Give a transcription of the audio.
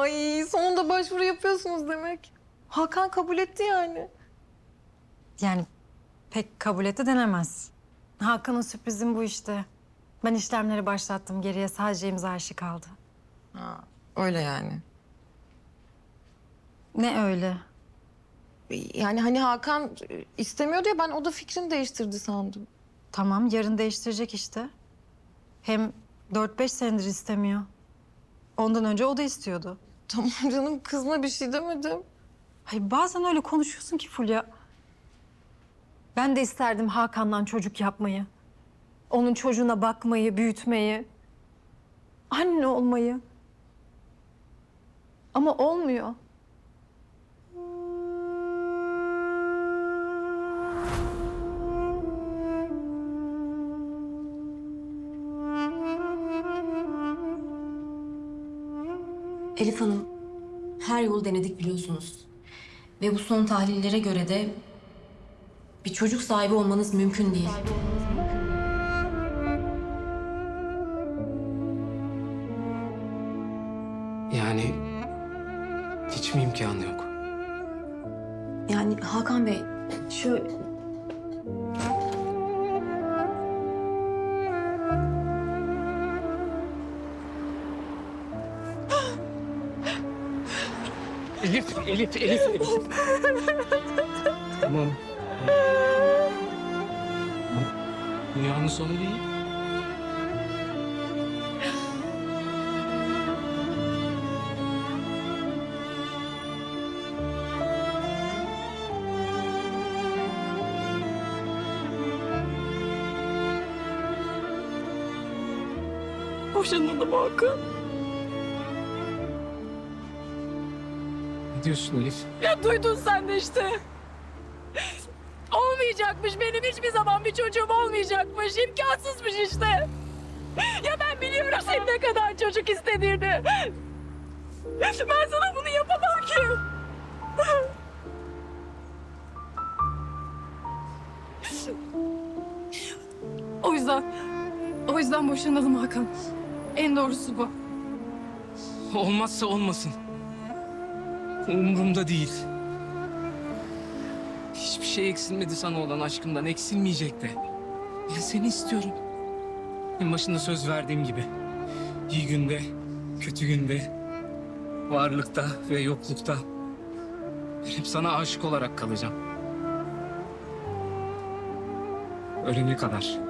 Ay sonunda başvuru yapıyorsunuz demek. Hakan kabul etti yani. Yani pek kabul etti denemez. Hakan'ın sürprizim bu işte. Ben işlemleri başlattım. Geriye sadece imza işi kaldı. Ha, öyle yani. Ne öyle? Yani hani Hakan e, istemiyordu ya ben o da fikrini değiştirdi sandım. Tamam yarın değiştirecek işte. Hem 4-5 senedir istemiyor. Ondan önce o da istiyordu. Tamam canım kızma bir şey demedim. Hayır bazen öyle konuşuyorsun ki Fulya. Ben de isterdim Hakan'dan çocuk yapmayı. Onun çocuğuna bakmayı, büyütmeyi. Anne olmayı. Ama olmuyor. Elif Hanım, her yolu denedik biliyorsunuz. Ve bu son tahlillere göre de bir çocuk sahibi olmanız mümkün değil. Yani hiç mi imkanı yok? Yani Hakan Bey, şöyle... Elif, Elif, Elif, Elif. tamam. Dünyanın sonu değil. Boşanalım Hakan. Diyorsun Elif? Ya duydun sen de işte. Olmayacakmış. Benim hiçbir zaman bir çocuğum olmayacakmış. İmkansızmış işte. Ya ben biliyorum senin ne kadar çocuk istediğini. Ben sana bunu yapamam ki. O yüzden, o yüzden boşanalım Hakan. En doğrusu bu. Olmazsa olmasın. Umurumda değil. Hiçbir şey eksilmedi sana olan aşkımdan. Eksilmeyecek de. Ya seni istiyorum. En başında söz verdiğim gibi. İyi günde, kötü günde, varlıkta ve yoklukta. Ben hep sana aşık olarak kalacağım. Ölene kadar.